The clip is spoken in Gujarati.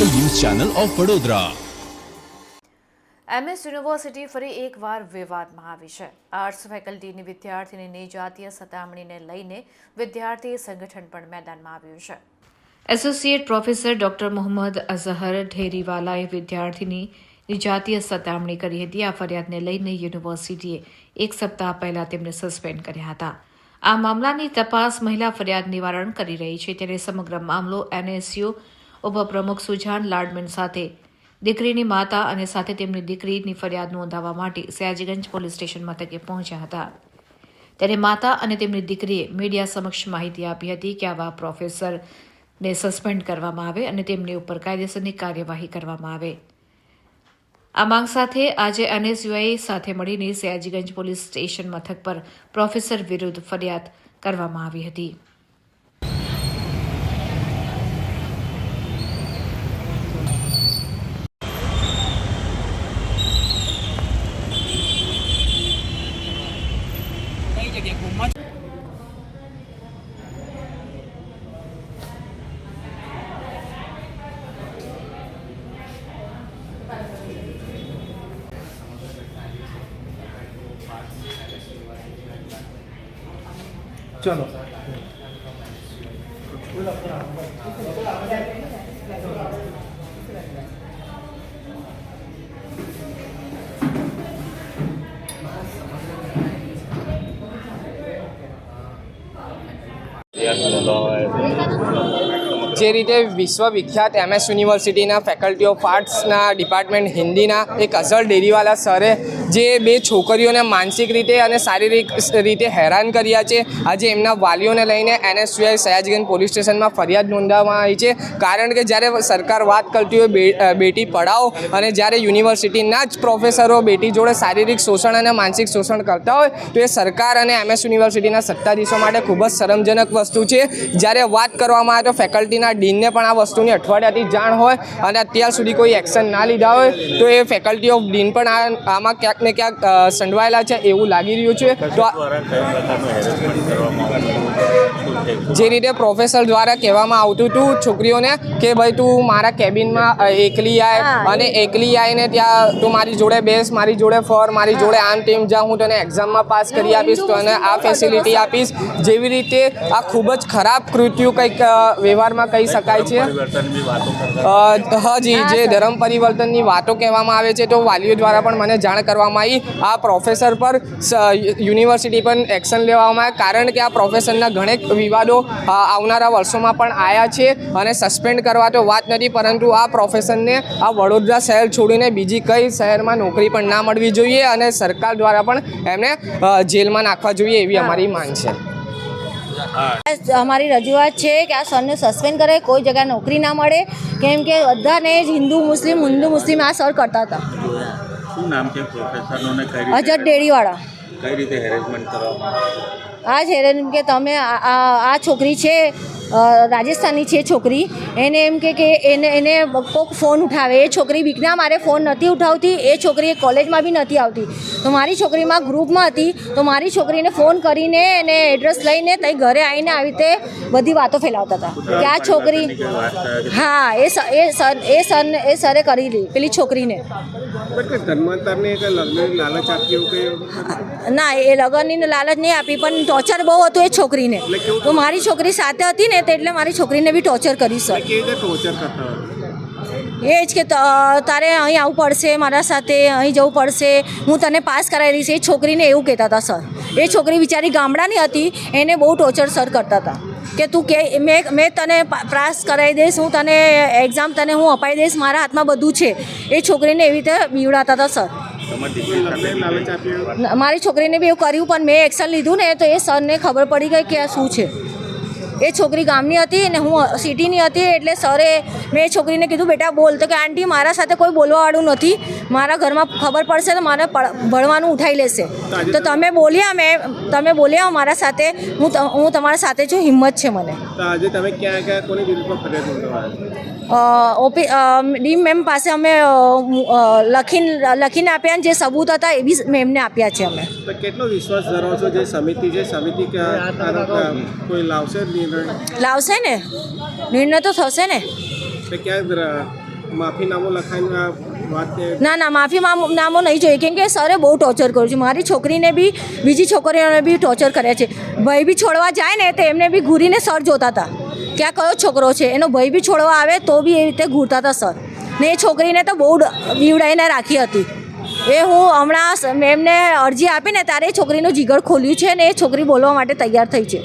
Channel of Vadodara. MS university ફરી એકવાર વિવાદમાં આવી છે. આર્ટ્સ ફેકલ્ટીની વિદ્યાર્થીની જાતીય સતામણીને લઈને વિદ્યાર્થી સંગઠન પણ મેદાનમાં આવ્યું છે. Associate professor doctor Mohammad Azhar ઢેરીવાલાએ વિદ્યાર્થીની જાતીય સતામણી કરી હતી. આ ફરિયાદને લઈને યુનિવર્સિટીએ એક સપ્તાહ પહેલા તેમને સસ્પેન્ડ કર્યા હતા. આ મામલાની તપાસ મહિલા ફરિયાદ નિવારણ કરી રહી છે. ત્યારે સમગ્ર મામલો એનએસયુ ઉપપ્રમુખ સુજાન લાડમેન સાથે. દીકરીની માતા અને સાથે તેમની દીકરીની ફરિયાદ નોંધાવવા માટે સયાજીગંજ પોલીસ સ્ટેશન મથકે પહોંચ્યા હતા. ત્યારે માતા અને તેમની દીકરીએ મીડિયા સમક્ષ માહિતી આપી હતી કે આવા પ્રોફેસરને સસ્પેન્ડ કરવામાં આવે અને તેમની ઉપર કાયદેસરની કાર્યવાહી કરવામાં આવે. આ માંગ સાથે આજે એનએસયુઆઈ સાથે મળીને સયાજીગંજ પોલીસ સ્ટેશન મથક પર પ્રોફેસર વિરુદ્ધ ફરિયાદ કરવામાં આવી હતી. 这样的话，对。嗯嗯 જે રીતે વિશ્વવિખ્યાત એમએસ યુનિવર્સિટીના ફેકલ્ટી ઓફ આર્ટ્સના ડિપાર્ટમેન્ટ હિન્દીના એક અઝર ડેરીવાલા સરે જે બે છોકરીઓને માનસિક રીતે અને શારીરિક રીતે હેરાન કર્યા છે. આજે એમના વાલીઓને લઈને એનએસયુઆઈ સયાજગંજ પોલીસ સ્ટેશનમાં ફરિયાદ નોંધાવવામાં આવી છે. કારણ કે જ્યારે સરકાર વાત કરતી હોય બેટી પઢાઓ અને જ્યારે યુનિવર્સિટીના જ પ્રોફેસરો બેટી જોડે શારીરિક શોષણ અને માનસિક શોષણ કરતા હોય, તો એ સરકાર અને એમએસ યુનિવર્સિટીના સત્તાધીશો માટે ખૂબ જ શરમજનક વસ્તુ છે. જ્યારે વાત કરવામાં આવે તો ફેકલ્ટીના ડીનને પણ આ વસ્તુની અઠવાડિયાથી જાણ હોય અને અત્યાર સુધી કોઈ એક્શન ના લીધા હોય તો એ ફેકલ્ટી ઓફ ડીન પણ આ આમાં ક્યાંક ને ક્યાંક સંડવાયેલા છે એવું લાગી રહ્યું છે. તો જે રીતે પ્રોફેસર દ્વારા કહેવામાં આવતું હતું છોકરીઓને કે ભાઈ તું મારા કેબિનમાં એકલી આય અને એકલી આવીને ત્યાં તું મારી જોડે બેસ મારી જોડે ફર મારી જોડે આમ ટીમ જા હું તને એક્ઝામમાં પાસ કરી આપીશ તો અને આ ફેસિલિટી આપીશ. જેવી રીતે આ ખૂબ જ ખરાબ કૃત્યુ કંઈક વ્યવહારમાં વ્યવહારમાં કહી શકાય છે. હાજી જે ધર્મ પરિવર્તનની વાતો કહેવામાં આવે છે તો વાલીઓ દ્વારા પણ મને જાણ કરવામાં આવી. આ પ્રોફેસર પર સ- યુનિવર્સિટી પર એક્શન લેવામાં આવે કારણ કે આ પ્રોફેસરના ઘણેક વિવાદો આવનારા વર્ષોમાં પણ આવ્યા છે અને સસ્પેન્ડ કરવા તો વાત નથી પરંતુ આ પ્રોફેસરને આ વડોદરા શહેર છોડીને બીજી કઈ શહેરમાં નોકરી પણ ના મળવી જોઈએ અને સરકાર દ્વારા પણ એમને જેલમાં નાખવા જોઈએ એવી અમારી માંગ છે. અમારી રજૂઆત છે કે આ સરને સસ્પેન્ડ કરે કોઈ જગ્યાએ નોકરી ના મળે. કેમ કે બધાને જ હિન્દુ મુસ્લિમ હિન્દુ મુસ્લિમ આ સર કરતા હતા. શું નામ છે પ્રોફેસરનું રીતે ડેરીવાળા. કઈ રીતે હેરેસમેન્ટ કરવામાં? આ જ એમ કે તમે આ છોકરી છે અ, રાજસ્થાની છે છોકરી. એને એમ કે કે એને એને કોઈક ફોન ઉઠાવે. એ છોકરી બીકના મારે ફોન નથી ઉઠાવતી. એ છોકરી કોલેજમાં બી નથી આવતી. તો મારી છોકરીમાં ગ્રુપમાં હતી. તો મારી છોકરીને ફોન કરીને એને એડ્રેસ લઈને તઈ ઘરે આવીને આવી રીતે બધી વાતો ફેલાવતા હતા. કે આ છોકરી હા એ એ સર એ સર એ સરે કરી લી પેલી છોકરીને. ના એ લગ્નની લાલચ નહીં આપી પણ ટોર્ચર બહુ હતું એ છોકરીને. તો મારી છોકરી સાથે હતી ને તો એટલે મારી છોકરીને બી ટોર્ચર કરી સર કેવી રીતે ટોર્ચર કરતા એ જ કે તારે અહીં આવવું પડશે મારા સાથે અહીં જવું પડશે. હું તને પાસ કરાવી દઈશ એ છોકરીને એવું કહેતા હતા સર એ છોકરી બિચારી ગામડાની હતી એને બહુ ટોર્ચર સર કરતા હતા. કે તું કે મેં મેં તને પાસ કરાવી દઈશ હું તને એક્ઝામ તને હું અપાઈ દઈશ મારા હાથમાં બધું છે. એ છોકરીને એવી રીતે બીવડાતા હતા સર મારી છોકરીને બી એવું કર્યું પણ મેં એક્શન લીધું ને તો એ સરને ખબર પડી ગઈ કે આ શું છે. એ છોકરી ગામની હતી ને હું સિટીની હતી એટલે સરે મેં છોકરીને કીધું, બેટા બોલ. તો કે, આંટી, મારા સાથે કોઈ બોલવાવાળું નથી. મારા ઘરમાં ખબર પડશે તો મારે ભણવાનું ઉઠાઈ લેશે. તો તમે બોલ્યા મેં તમે બોલ્યા મારા સાથે હું હું તમારા સાથે છું હિંમત છે મને. આજે તમે ક્યાં ક્યાં કોની વિરુદ્ધ ફરિયાદ નોંધવા અ, ઓપી ડીમ મેમ પાસે અમે લખીને લખીને આપ્યા જે સબૂત હતા એ બી મેમને આપ્યા છે અમે. કેટલો વિશ્વાસ ધરાવો છો જે સમિતિ છે સમિતિ કોઈ લાવશે નિર્ણય? લાવશે ને? નિર્ણય તો થશે ને? ક્યાં માફીનામું લખાઈને ના ના, માફી નામો નહીં જોઈએ. કેમ કે સરે બહુ ટોર્ચર કર્યું છે. મારી છોકરીને બી, બીજી છોકરીઓને બી ટોર્ચર કર્યા છે. ભાઈ બી છોડવા જાય ને, તો એમને બી ઘૂરીને સર જોતા હતા. કે આ કયો છોકરો છે? એનો ભાઈ બી છોડવા આવે તો બી એ રીતે ઘૂરતા હતા સર. ને એ છોકરીને તો બહુ બીવડાઈને રાખી હતી. એ હું હમણાં મેમને અરજી આપીને ત્યારે એ છોકરીનું જીગર ખોલ્યું છે ને એ છોકરી બોલવા માટે તૈયાર થઈ છે.